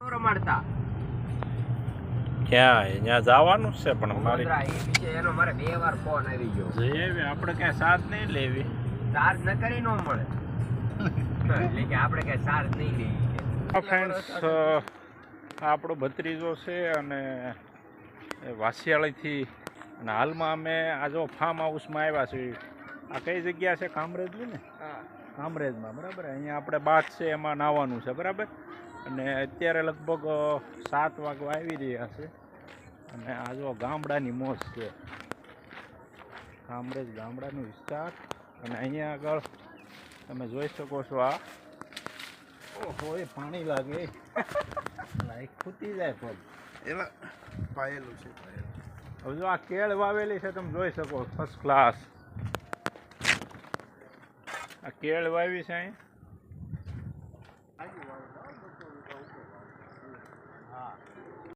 રમાડતા ક્યાં ત્યાં જવાનું જ છે પણ મારી ગોધરા એ વિશે એનો મારે બે વાર ફોન આવી ગયો. જઈ આપણે ક્યાંય સાથ નહીં લેવી. ચાર્જ ન કરી ન મળે. એટલે કે આપણે કઈ ચાર્જ નહીં લઈએ ફ્રેન્ડ્સ આપણો ભત્રીજો છે અને એ વાસિયાળીથી અને હાલમાં અમે આ જો ફાર્મ હાઉસમાં આવ્યા છીએ. આ કઈ જગ્યા છે? કામરેજ ને? કામરેજમાં બરાબર? અહીંયા આપણે બાથ છે એમાં નાહવાનું છે બરાબર? અને અત્યારે લગભગ સાત વાગવા આવી રહ્યા છે. અને આ જો ગામડાની મોજ છે. કામરેજ ગામડાનો વિસ્તાર. અને અહીંયા આગળ તમે જોઈ શકો છો આ. ઓહો એ પાણી લાગે. લાઈક ખૂટી જાય પગ. એમાં પાયેલું છે પાયેલું. હવે જો આ કેળ વાવેલી છે તમે જોઈ શકો ફર્સ્ટ ક્લાસ આ કેળ વાવી છે અહીં.